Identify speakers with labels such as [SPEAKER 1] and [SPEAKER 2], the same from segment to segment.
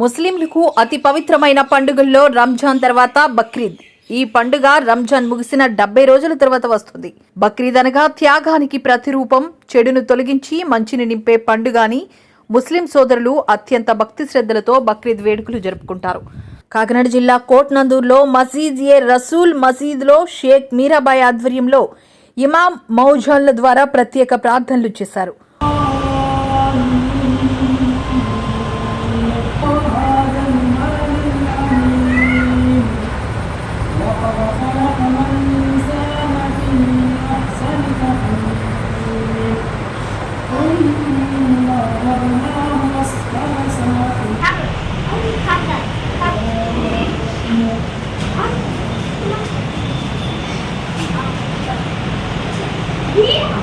[SPEAKER 1] ముస్లింలకు అతి పవిత్రమైన పండుగల్లో రంజాన్ తర్వాత బక్రీద్. ఈ పండుగ రంజాన్ ముగిసిన డెబ్బై రోజుల తర్వాత వస్తుంది. బక్రీద్ అనగా త్యాగానికి ప్రతిరూపం చెడును తొలగించి మంచిని నింపే పండుగ అని ముస్లిం సోదరులు అత్యంత భక్తి శ్రద్ధలతో బక్రీద్ వేడుకలు జరుపుకుంటారు. కాకినాడ జిల్లా కోట్నందూర్లో మసీద్ ఏ రసూల్ మసీద్లో షేక్ మీరాబాయ్ ఆధ్వర్యంలో ఇమాం మౌజాన్ల ద్వారా ప్రత్యేక ప్రార్థనలు చేశారు.
[SPEAKER 2] Yeah.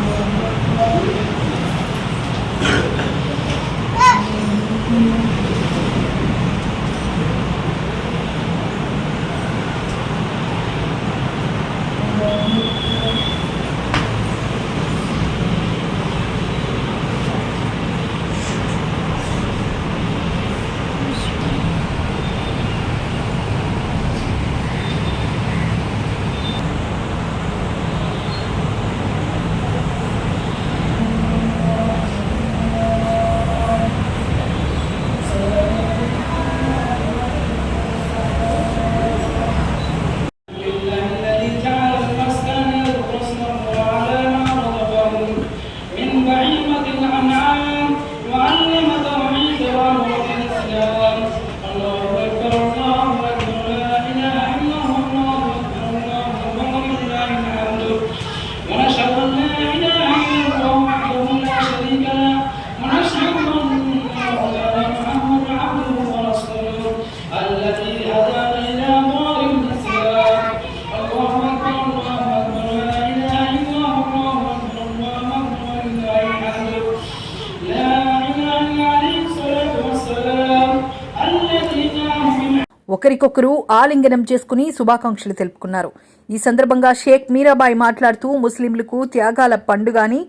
[SPEAKER 1] ఒకరికొకరు ఆలింగనం చేసుకుని శుభాకాంక్షలు తెలుపుకున్నారు. ఈ సందర్భంగా షేక్ మీరాబాయి మాట్లాడుతూ ముస్లింలకు త్యాగాల పండుగ అని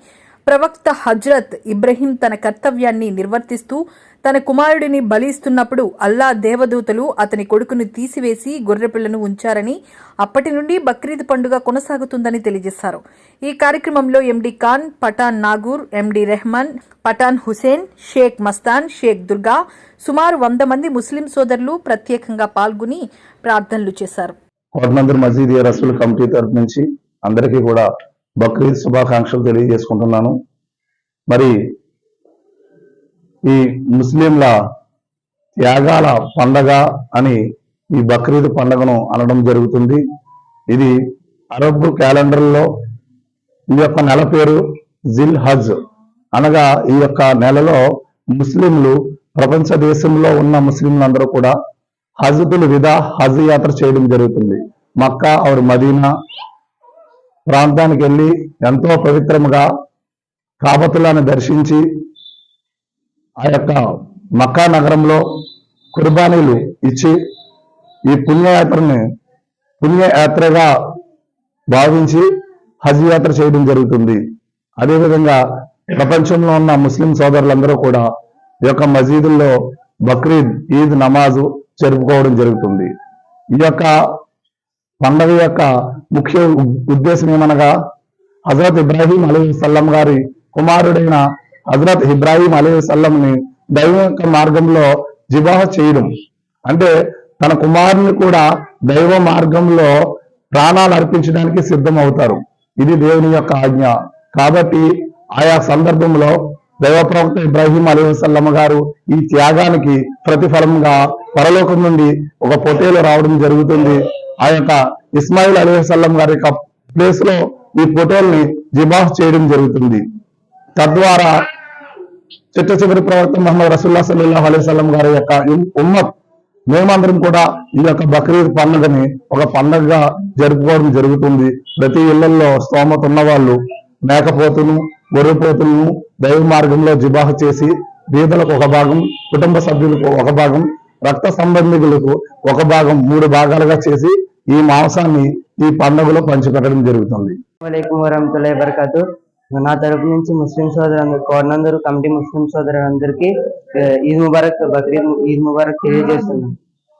[SPEAKER 1] ప్రవక్త హజ్రత్ ఇబ్రహీం తన కర్తవ్యాన్ని నిర్వర్తిస్తూ తన కుమారుడిని బలిస్తున్నప్పుడు అల్లా దేవదూతలు అతని కొడుకును తీసివేసి గొర్రెపిల్లను ఉంచారని అప్పటి నుండి బక్రీద్ పండుగ కొనసాగుతుందని తెలియజేశారు. ఈ కార్యక్రమంలో ఎండి ఖాన్ పఠాన్ నాగూర్ ఎండి రెహమాన్ పఠాన్ హుసేన్ షేక్ మస్తాన్ షేక్ దుర్గా సుమారు వంద మంది ముస్లిం సోదరులు ప్రత్యేకంగా పాల్గొని ప్రార్థనలు చేశారు.
[SPEAKER 3] రసూల్ కమిటీ తరఫు నుంచి అందరికీ కూడా బక్రీద్ శుభాకాంక్షలు తెలియజేసుకుంటున్నాను. మరి ఈ ముస్లింల త్యాగాల పండగ అని ఈ బక్రీద్ పండగను అనడం జరుగుతుంది. ఇది అరబ్ క్యాలెండర్లో ఈ యొక్క నెల పేరు జిల్ హజ్. అనగా ఈ యొక్క నెలలో ముస్లింలు ప్రపంచ దేశంలో ఉన్న ముస్లింలందరూ కూడా హజ్తుల్ విదా హజ్ యాత్ర చేయడం జరుగుతుంది. మక్కా ఆరు మదీనా ప్రాంతానికి వెళ్ళి ఎంతో పవిత్రముగా కాపతులను దర్శించి ఆ యొక్క మక్కా నగరంలో కుర్బానీలు ఇచ్చి ఈ పుణ్యయాత్రని పుణ్యయాత్రగా భావించి హజ్ యాత్ర చేయడం జరుగుతుంది. అదేవిధంగా ప్రపంచంలో ఉన్న ముస్లిం సోదరులందరూ కూడా ఈ యొక్క మసీదుల్లో బక్రీద్ ఈద్ నమాజు జరుపుకోవడం జరుగుతుంది. ఈ యొక్క పండగ యొక్క ముఖ్య ఉద్దేశం ఏమనగా హజరత్ ఇబ్రాహీం అలీ సల్లం గారి కుమారుడైన హజరత్ ఇబ్రాహీం అలీ సల్లంని దైవం యొక్క మార్గంలో జిబాహ చేయడం. అంటే తన కుమారుని కూడా దైవ మార్గంలో ప్రాణాలు అర్పించడానికి సిద్ధం అవుతారు ఇది దేవుని యొక్క ఆజ్ఞ. కాబట్టి ఆయా సందర్భంలో దైవ ప్రవక్త ఇబ్రాహీం అలీ వసల్లమ్మ గారు ఈ త్యాగానికి ప్రతిఫలంగా పరలోకం నుండి ఒక పొటేలు రావడం జరుగుతుంది. ఆ యొక్క ఇస్మాయిల్ అలీహసల్లం గారి యొక్క ప్లేస్లో ఈ ఫోటోల్ని జిబాహ్ చేయడం జరుగుతుంది. తద్వారా చిట్ట చివరి ప్రవక్త మహమ్మద్ రసూల్లా సల్లల్లాహు అలైహి గారి యొక్క ఉమ్మత్ మేమందరం కూడా ఈ యొక్క బక్రీద్ పండుగని ఒక పండగగా జరుపుకోవడం జరుగుతుంది. ప్రతి ఇళ్ళలో స్తోమత ఉన్న వాళ్ళు మేకపోతును గొర్రెపోతులను దైవ మార్గంలో జిబాహ చేసి బీదలకు ఒక భాగం కుటుంబ సభ్యులకు ఒక భాగం రక్త సంబంధికులకు ఒక భాగం మూడు భాగాలుగా చేసి ఈ మాంసాన్ని ఈ పండుగలో పంచిపెట్టడం జరుగుతుంది.
[SPEAKER 4] అస్సలాముఅలైకుం నా తరపు నుంచి ముస్లిం సోదరులందరూ కోరనందరూ కమిటీ ముస్లిం సోదరులందరికీ ఈద్ ముబారక్ బక్రీద్ ఈద్ ముబారక్ తెలియజేస్తున్నాను.